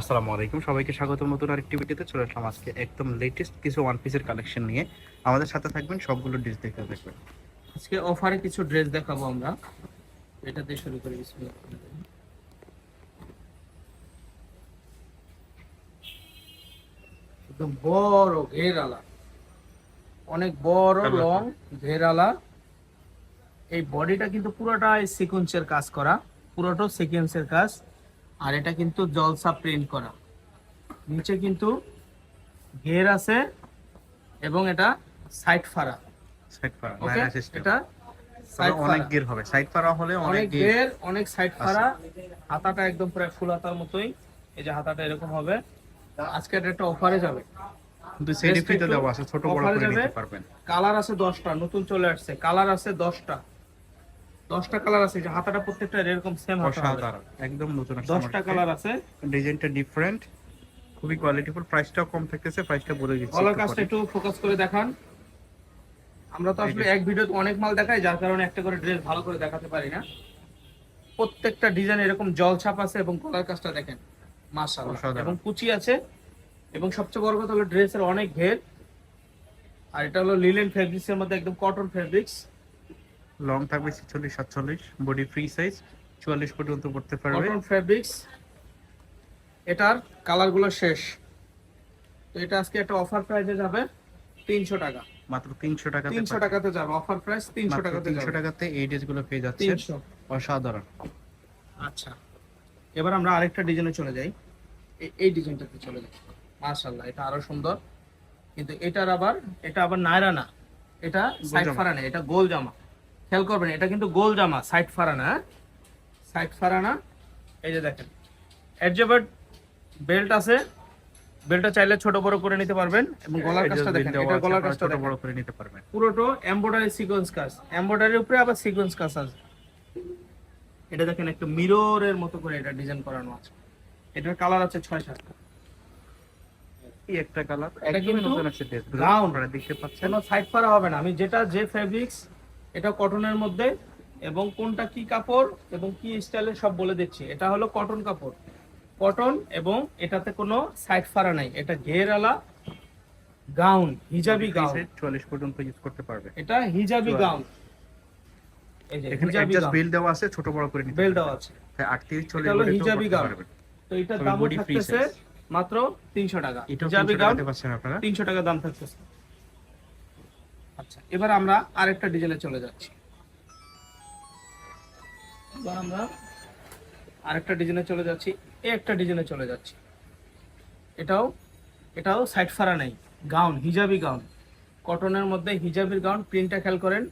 আসসালামু আলাইকুম। সবাইকে স্বাগত নতুন আরেকটি ভিডিওতে চলে আসলাম আজকে একদম লেটেস্ট কিছু ওয়ান পিসের কালেকশন নিয়ে। আমাদের সাথে থাকবেন সবগুলো ডিস দেখে দেখবেন আজকে অফারে কিছু ড্রেস দেখাবো আমরা। এটা দিয়ে শুরু করি একদম বড় ঘেরালা। অনেক বড় লং ঘেরালা। এই বডিটা কিন্তু পুরোটাই সিকোয়েন্সের কাজ করা। পুরোটা সিকোয়েন্সের কাজ। আর এটা কিন্তু জলসা প্রিন্ট করা। নিচে কিন্তু ঘের আছে এবং এটা সাইড ফাড়া। সাইড ওকে এটা সাইড অনেক ফাড়া। হবে। সাইড পারা হলে অনেক গির অনেক সাইড ফাড়া। হাতাটা একদম প্রায় ফুল হাতার মতোই। এই যে হাতাটা এরকম হবে। আজকে এটা একটা অফারে যাবে। কিন্তু Dress ফিতে দেওয়া আছে। ছোট বড় করে নিতে পারবেন। কালার আছে দশটা নতুন চলে আসছে। কালার আছে দশটা। দশটা কালার আছে যে হাতাটা প্রত্যেকটা এরকম সেম হাতা একদম নতুন দশটা কালার আছে। ডিজাইনটা ডিফারেন্ট খুবই কোয়ালিটিফুল প্রাইসটাও কম থাকতেছে প্রাইসটা বলে দিচ্ছি কলার কাজটা একটু ফোকাস করে দেখান। আমরা তো আসলে এক ভিডিওতে অনেক মাল দেখাই যার কারণে একটা করে ড্রেস ভালো করে দেখাতে পারি না। প্রত্যেকটা ডিজাইন এরকম জল ছাপ আছে এবং কলার কাজটা দেখেন মাশাআল্লাহ। এবং কুচি আছে এবং সবচেয়ে বড় কথা হলো ড্রেসের অনেক ঘের। আর এটা হলো লিলেন ফেব্রিক্সের মধ্যে একদম কটন ফেব্রিক্স লং থাকবে 46 47 বডি ফ্রি সাইজ 44 পর্যন্ত পড়তে পারবে। কটন ফেব্রিক্স এটার কালারগুলো শেষ। তো এটা আজকে একটা অফার প্রাইসে যাবে তিনশো টাকা। মাত্র 300 টাকাতে তিনশো টাকাতে যাবে। অফার প্রাইস তিনশো টাকাতে 300 যাবে। টাকাতে এই ড্রেসগুলো পেয়ে যাচ্ছে তিনশো। অসাধারণ। আচ্ছা। এবার আমরা আরেকটা ডিজাইনে চলে যাই। এই ডিজাইনটাতে চলে যাই। মাশাআল্লাহ এটা আরও সুন্দর। কিন্তু এটার আবার এটা আবার নায়রা না। এটা সাইড। ফাড়া না এটা গোল জামা। খেয়াল করবেন এটা কিন্তু গোল জামা সাইড ফাড়া না সাইড ফাড়া না এই যে দেখেন। অ্যাডজেবার্ট বেল্ট আছে বেল্টটা চাইলে ছোট বড় করে নিতে পারবেন এবং গলার কাজটা দেখেন এটা গলার কাজটা ছোট বড় করে নিতে পারবেন। পুরোটো এমব্রয়ডারি সিকোয়েন্স কাজ এমব্রয়ডারির উপরে আবার সিকোয়েন্স কাজ আছে। এটা দেখেন একটা মিররের মতো করে এটা ডিজাইন করানো আছে। এটার কালার আছে ছয় সাতটা। এই একটা কালার এটা কিন্তু আপনারা দেখতে পাচ্ছেন। সাইড পারা হবে না। আমি যেটা যে ফেব্রিক্স এটা কটনের মধ্যে এবং কোনটা কি কাপড় এবং কি স্টাইলের সব বলে দিচ্ছি। এটা হলো কটন কাপড়। কটন এবং এটাতে কোনো সাইড ফাড়া নাই। এটা ঘেরালা গাউন হিজাবি গাউন। 44 পর্যন্ত ইউজ করতে পারবে। এটা হিজাবি। গাউন। এখানে অ্যাডজাস্ট বেল দেওয়া আছে ছোট বড় করে নিতে বেল দেওয়া আছে। হ্যাঁ 38 40 এটা হলো হিজাবি গাউন। তো এটার দাম থাকতেছে মাত্র তিনশো টাকা। হিজাবি গাউন টাকাতে পাচ্ছেন আপনারা? তিনশো টাকা দাম থাকতেছে। আচ্ছা এবার আমরা আরেকটা ডিজাইনে চলে যাচ্ছি। এবার আমরা আরেকটা ডিজাইনে চলে যাচ্ছি এই একটা ডিজাইনে চলে যাচ্ছি। এটাও এটাও সাইড ফাড়া নেই, গাউন, হিজাবি গাউন। কটনের মধ্যে হিজাবির গাউন, প্রিন্টটা খেয়াল করেন,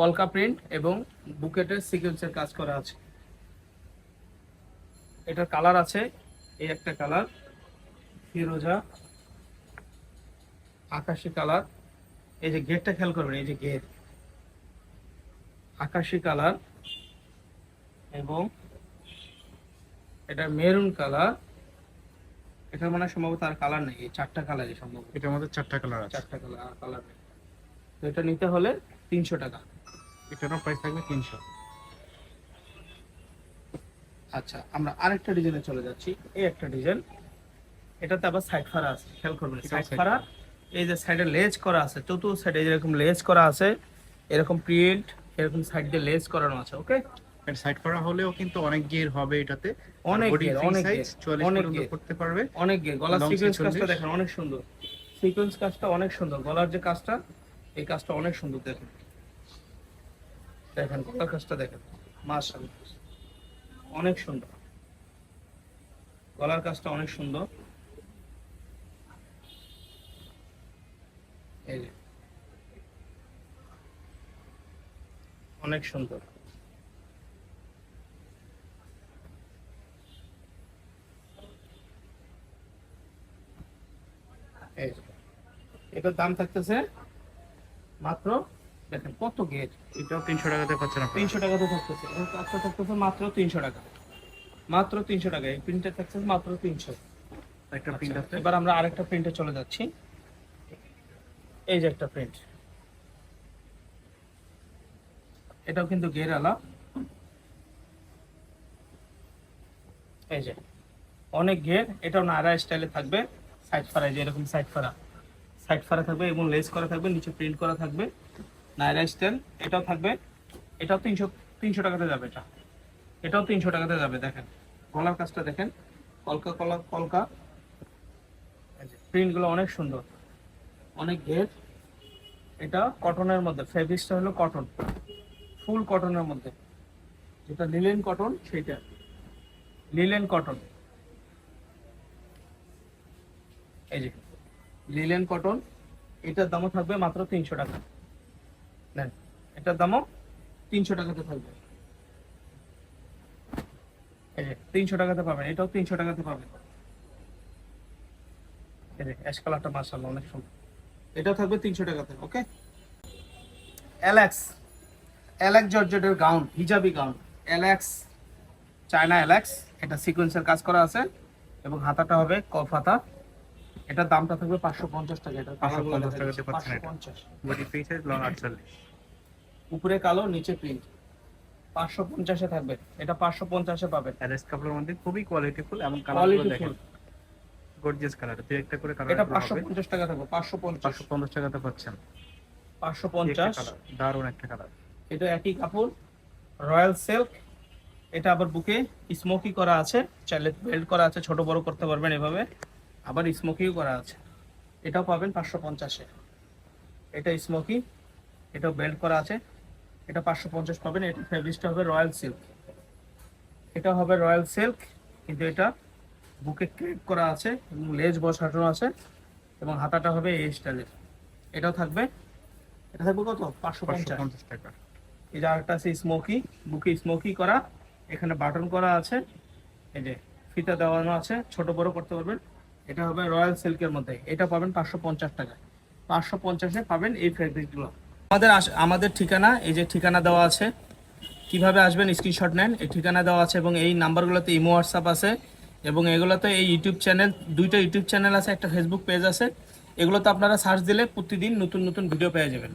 কলকা প্রিন্ট এবং বুকেটের সিকোয়েন্সের কাজ করা আছে। এটার কালার আছে, এই একটা কালার, ফিরোজা, আকাশি কালার। এই যে গেটটা খেয়াল করবেন এই যে গেট। আকাশি কালার এবং এটা মেরুন কালার। এটা মানে সম্ভবত আর কালার নেই চারটা কালারই সম্ভব এটার মধ্যে চারটা কালার আছে। চারটা কালার আর কালার নেই। তো এটা নিতে হলে তিনশো টাকা। এটারও প্রাইস থাকবে 300 আচ্ছা আমরা আরেকটা ডিজাইনে চলে যাচ্ছি। এই একটা ডিজাইন এটাতে আবার সাইড ফাড়া আছে খেয়াল করবেন। সাইড ফাড়া এই যে সাইডে লেজ করা আছে চতুর্থ সাইডে যেরকম লেজ করা আছে এরকম প্রিন্ট এরকম সাইড দিয়ে লেজ করানো আছে ওকে এর সাইড করা হলেও কিন্তু অনেক গিয়ার হবে এটাতে। অনেক বডি অনেক সাইজ gear, 44 অনেক পর্যন্ত করতে পারবে। অনেক গে গলার সিকোয়েন্স কাজটা দেখেন অনেক সুন্দর। সিকোয়েন্স কাজটা অনেক সুন্দর গলার যে কাজটা এই কাজটা অনেক সুন্দর দেখেন। দেখেন গলার কাজটা দেখেন মাশাআল্লাহ। অনেক সুন্দর। গলার কাজটা অনেক সুন্দর এই যে। অনেক সুন্দর। এটার দাম থাকতেছে মাত্র দেখেন কত গেট এটাও 300 টাকাতে পাচ্ছেন তিনশো টাকাতে থাকতেছে। কাজটা থাকতেছে মাত্র তিনশো টাকা। মাত্র তিনশো টাকা। এই প্রিন্টটা থাকতেছে মাত্র তিনশো। একটা প্রিন্ট আছে। এবার আমরা আরেকটা প্রিন্টে চলে যাচ্ছি। এই যে একটা প্রিন্ট এটাও কিন্তু গের গেরালা এই যে, অনেক গের এটাও নায়রা স্টাইলে থাকবে। সাইড ফারা যে এরকম সাইড ফারা সাইড ফারা থাকবে এবং লেস করা থাকবে, নিচে প্রিন্ট করা থাকবে। নায়রা স্টাইল এটাও থাকবে। এটাও তিনশো তিনশো টাকাতে যাবে এটা। এটাও তিনশো টাকাতে যাবে, দেখেন। গলার কাজটা দেখেন। কলকা, কলা, কলকা। প্রিন্টগুলো অনেক সুন্দর। অনেক ঘের এটা কটনের মধ্যে ফেব্রিক্সটা হলো কটন ফুল কটনের মধ্যে। যেটা লিলেন কটন, সেইটা। Linen cotton. এই যে লিলেন কটন, এটার দামও থাকবে মাত্র তিনশো টাকা। নেন, এটার দামও তিনশো টাকাতে থাকবে। এই যে, তিনশো টাকাতে পাবেন, এটাও তিনশো টাকাতে পাবেন। অ্যাশ কালারটা অনেক সুন্দর। এটাও থাকবে তিনশো টাকাতে, ওকে? অ্যালেক্স। অ্যালেক্স জর্জেটের গাউন হিজাবি গাউন অ্যালেক্স চায়না অ্যালেক্স এটা সিকোয়েন্সের কাজ করা আছে এবং হাতাটা হবে কফ হাতা। এটার দামটা থাকবে পাঁচশো পঞ্চাশ টাকা এটা 550 এটা। পঞ্চাশ। আটচল্লিশ। উপরে কালো নিচে প্রিন্ট পাঁচশো পঞ্চাশে থাকবে এটা পাঁচশো পঞ্চাশে পাবেন। অ্যারেস কাপড়ের মধ্যে খুবই কোয়ালিটিফুল এবং কালার কোয়ালিটি দেখেন। গর্জিয়াস কালার দুই একটা করে কালার এটা পাঁচশো পঞ্চাশ টাকা থাকবে পাঁচশো পঞ্চাশ। পাঁচশো পঞ্চাশ টাকাতে পাচ্ছেন। পাঁচশো এই পঞ্চাশ কালার দারুণ একটা কালার এটা একই কাপড়, রয়্যাল সিল্ক। এটা আবার বুকে স্মোকি করা আছে, চাইলে বেল্ট করা আছে, ছোট বড় করতে পারবেন এভাবে। আবার স্মোকিও করা আছে। এটাও পাবেন পাঁচশো পঞ্চাশে এটা স্মোকি, এটাও বেল্ট করা আছে। এটা পাঁচশো পঞ্চাশ পাবেন এটা ফেব্রিক্সটা হবে রয়্যাল সিল্ক। এটা হবে রয়্যাল সিল্ক, কিন্তু এটা বুকে ক্রেপ করা আছে এবং লেজ বসানো আছে এবং হাতাটা হবে এই স্টাইলের। এটাও থাকবে। এটা থাকবে কত? পাঁচশো পঞ্চাশ টাকা। এই যে আরেকটা আছে স্মোকি বুকে স্মোকি করা, এখানে বাটন করা আছে, এই যে ফিতা দেওয়ানো আছে, ছোট বড় করতে পারবেন। এটা হবে রয়্যাল সিল্কের মধ্যে, এটা পাবেন পাঁচশো পঞ্চাশ টাকায়। পাঁচশো পঞ্চাশে পাবেন এই ফেব্রিকগুলো আমাদের আমাদের ঠিকানা, এই যে ঠিকানা দেওয়া আছে, কীভাবে আসবেন স্ক্রিনশট নেন, এই ঠিকানা দেওয়া আছে এবং এই নাম্বারগুলোতে ইমো, হোয়াটসঅ্যাপ আছে এবং এগুলোতে এই ইউটিউব চ্যানেল, দুইটা ইউটিউব চ্যানেল আছে, একটা ফেসবুক পেজ আছে। এগুলোতে আপনারা সার্চ দিলে প্রতিদিন নতুন নতুন ভিডিও পেয়ে যাবেন।